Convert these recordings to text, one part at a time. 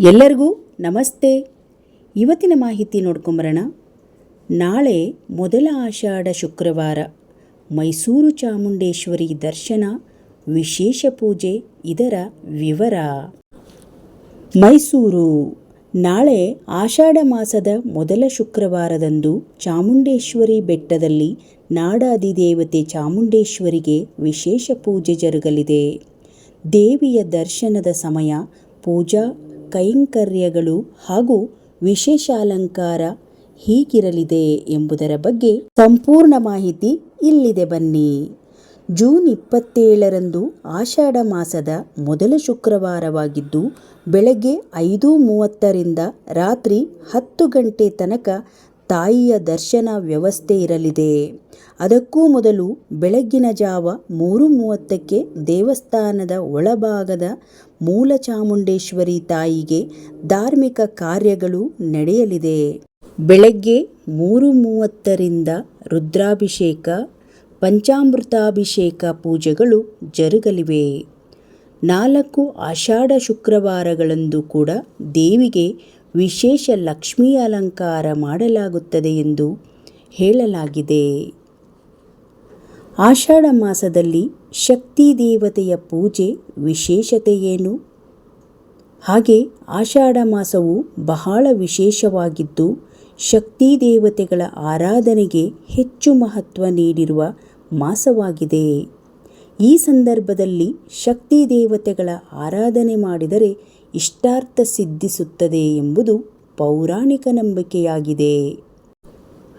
ಎಲ್ಲರಿಗೂ ನಮಸ್ತೆ. ಇವತ್ತಿನ ಮಾಹಿತಿ ನೋಡ್ಕೊಂಬರೋಣ. ನಾಳೆ ಮೊದಲ ಆಷಾಢ ಶುಕ್ರವಾರ ಮೈಸೂರು ಚಾಮುಂಡೇಶ್ವರಿ ದರ್ಶನ, ವಿಶೇಷ ಪೂಜೆ, ಇದರ ವಿವರ. ಮೈಸೂರು. ನಾಳೆ ಆಷಾಢ ಮಾಸದ ಮೊದಲ ಶುಕ್ರವಾರದಂದು ಚಾಮುಂಡೇಶ್ವರಿ ಬೆಟ್ಟದಲ್ಲಿ ನಾಡಾದಿದೇವತೆ ಚಾಮುಂಡೇಶ್ವರಿಗೆ ವಿಶೇಷ ಪೂಜೆ ಜರುಗಲಿದೆ. ದೇವಿಯ ದರ್ಶನದ ಸಮಯ ಪೂಜಾ ಕೈಂಕರ್ಯಗಳು ಹಾಗೂ ವಿಶೇಷ ಅಲಂಕಾರ ಹೀಗಿರಲಿದೆ ಎಂಬುದರ ಬಗ್ಗೆ ಸಂಪೂರ್ಣ ಮಾಹಿತಿ ಇಲ್ಲಿದೆ ಬನ್ನಿ. ಜೂನ್ ಇಪ್ಪತ್ತೇಳರಂದು ಆಷಾಢ ಮಾಸದ ಮೊದಲ ಶುಕ್ರವಾರವಾಗಿದ್ದು, ಬೆಳಗ್ಗೆ ಐದು ಮೂವತ್ತರಿಂದ ರಾತ್ರಿ ಹತ್ತು ಗಂಟೆ ತನಕ ತಾಯಿಯ ದರ್ಶನ ವ್ಯವಸ್ಥೆ ಇರಲಿದೆ. ಅದಕ್ಕೂ ಮೊದಲು ಬೆಳಗ್ಗಿನ ಜಾವ ಮೂರು ಮೂವತ್ತಕ್ಕೆ ದೇವಸ್ಥಾನದ ಒಳಭಾಗದ ಮೂಲ ಚಾಮುಂಡೇಶ್ವರಿ ತಾಯಿಗೆ ಧಾರ್ಮಿಕ ಕಾರ್ಯಗಳು ನಡೆಯಲಿದೆ. ಬೆಳಗ್ಗೆ ಮೂರು ಮೂವತ್ತರಿಂದ ರುದ್ರಾಭಿಷೇಕ, ಪಂಚಾಮೃತಾಭಿಷೇಕ ಪೂಜೆಗಳು ಜರುಗಲಿವೆ. ನಾಲ್ಕು ಆಷಾಢ ಶುಕ್ರವಾರಗಳಂದು ಕೂಡ ದೇವಿಗೆ ವಿಶೇಷ ಲಕ್ಷ್ಮೀ ಅಲಂಕಾರ ಮಾಡಲಾಗುತ್ತದೆ ಎಂದು ಹೇಳಲಾಗಿದೆ. ಆಷಾಢ ಮಾಸದಲ್ಲಿ ಶಕ್ತಿ ದೇವತೆಯ ಪೂಜೆ ವಿಶೇಷತೆ ಏನು? ಹಾಗೆ ಆಷಾಢ ಮಾಸವು ಬಹಳ ವಿಶೇಷವಾಗಿದ್ದು, ಶಕ್ತಿ ದೇವತೆಗಳ ಆರಾಧನೆಗೆ ಹೆಚ್ಚು ಮಹತ್ವ ನೀಡಿರುವ ಮಾಸವಾಗಿದೆ. ಈ ಸಂದರ್ಭದಲ್ಲಿ ಶಕ್ತಿ ದೇವತೆಗಳ ಆರಾಧನೆ ಮಾಡಿದರೆ ಇಷ್ಟಾರ್ಥ ಸಿದ್ಧಿಸುತ್ತದೆ ಎಂಬುದು ಪೌರಾಣಿಕ ನಂಬಿಕೆಯಾಗಿದೆ.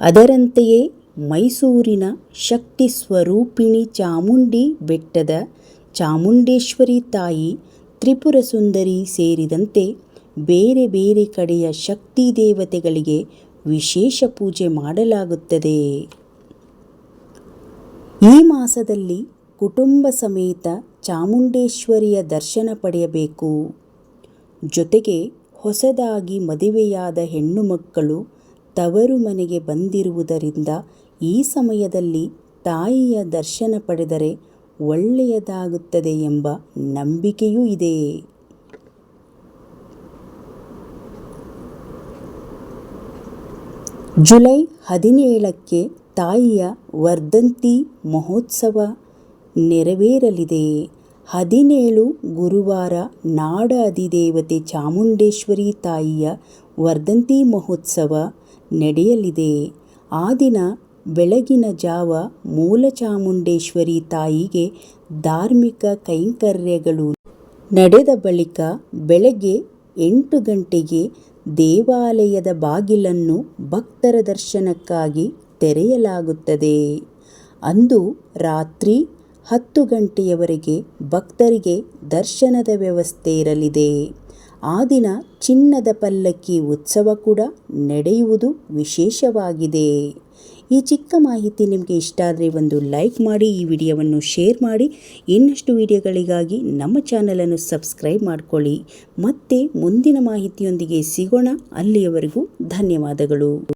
ಅದರಂತೆಯೇ ಮೈಸೂರಿನ ಶಕ್ತಿ ಸ್ವರೂಪಿಣಿ ಚಾಮುಂಡಿ ಬೆಟ್ಟದ ಚಾಮುಂಡೇಶ್ವರಿ ತಾಯಿ ತ್ರಿಪುರ ಸುಂದರಿ ಸೇರಿದಂತೆ ಬೇರೆ ಬೇರೆ ಕಡೆಯ ಶಕ್ತಿ ದೇವತೆಗಳಿಗೆ ವಿಶೇಷ ಪೂಜೆ ಮಾಡಲಾಗುತ್ತದೆ. ಈ ಮಾಸದಲ್ಲಿ ಕುಟುಂಬ ಸಮೇತ ಚಾಮುಂಡೇಶ್ವರಿಯ ದರ್ಶನ ಪಡೆಯಬೇಕು. ಜೊತೆಗೆ ಹೊಸದಾಗಿ ಮದುವೆಯಾದ ಹೆಣ್ಣು ಮಕ್ಕಳು ತವರು ಮನೆಗೆ ಬಂದಿರುವುದರಿಂದ ಈ ಸಮಯದಲ್ಲಿ ತಾಯಿಯ ದರ್ಶನ ಪಡೆದರೆ ಒಳ್ಳೆಯದಾಗುತ್ತದೆ ಎಂಬ ನಂಬಿಕೆಯೂ ಇದೆ. ಜುಲೈ ಹದಿನೇಳಕ್ಕೆ ತಾಯಿಯ ವರ್ಧಂತಿ ಮಹೋತ್ಸವ ನೆರವೇರಲಿದೆ. ಹದಿನೇಳು ಗುರುವಾರ ನಾಡ ಅಧಿದೇವತೆ ಚಾಮುಂಡೇಶ್ವರಿ ತಾಯಿಯ ವರ್ಧಂತಿ ಮಹೋತ್ಸವ ನಡೆಯಲಿದೆ. ಆ ದಿನ ಬೆಳಗಿನ ಜಾವ ಮೂಲ ಚಾಮುಂಡೇಶ್ವರಿ ತಾಯಿಗೆ ಧಾರ್ಮಿಕ ಕೈಂಕರ್ಯಗಳು ನಡೆದ ಬಳಿಕ ಬೆಳಗ್ಗೆ ಎಂಟು ಗಂಟೆಗೆ ದೇವಾಲಯದ ಬಾಗಿಲನ್ನು ಭಕ್ತರ ದರ್ಶನಕ್ಕಾಗಿ ತೆರೆಯಲಾಗುತ್ತದೆ. ಅಂದು ರಾತ್ರಿ ಹತ್ತು ಗಂಟೆಯವರೆಗೆ ಭಕ್ತರಿಗೆ ದರ್ಶನದ ವ್ಯವಸ್ಥೆ ಇರಲಿದೆ. ಆ ದಿನ ಚಿನ್ನದ ಪಲ್ಲಕ್ಕಿ ಉತ್ಸವ ಕೂಡ ನಡೆಯುವುದು ವಿಶೇಷವಾಗಿದೆ. ಈ ಚಿಕ್ಕ ಮಾಹಿತಿ ನಿಮಗೆ ಇಷ್ಟ ಆದರೆ ಒಂದು ಲೈಕ್ ಮಾಡಿ, ಈ ವಿಡಿಯೋವನ್ನು ಶೇರ್ ಮಾಡಿ. ಇನ್ನಷ್ಟು ವಿಡಿಯೋಗಳಿಗಾಗಿ ನಮ್ಮ ಚಾನಲನ್ನು ಸಬ್ಸ್ಕ್ರೈಬ್ ಮಾಡಿಕೊಳ್ಳಿ. ಮತ್ತೆ ಮುಂದಿನ ಮಾಹಿತಿಯೊಂದಿಗೆ ಸಿಗೋಣ. ಅಲ್ಲಿಯವರೆಗೂ ಧನ್ಯವಾದಗಳು.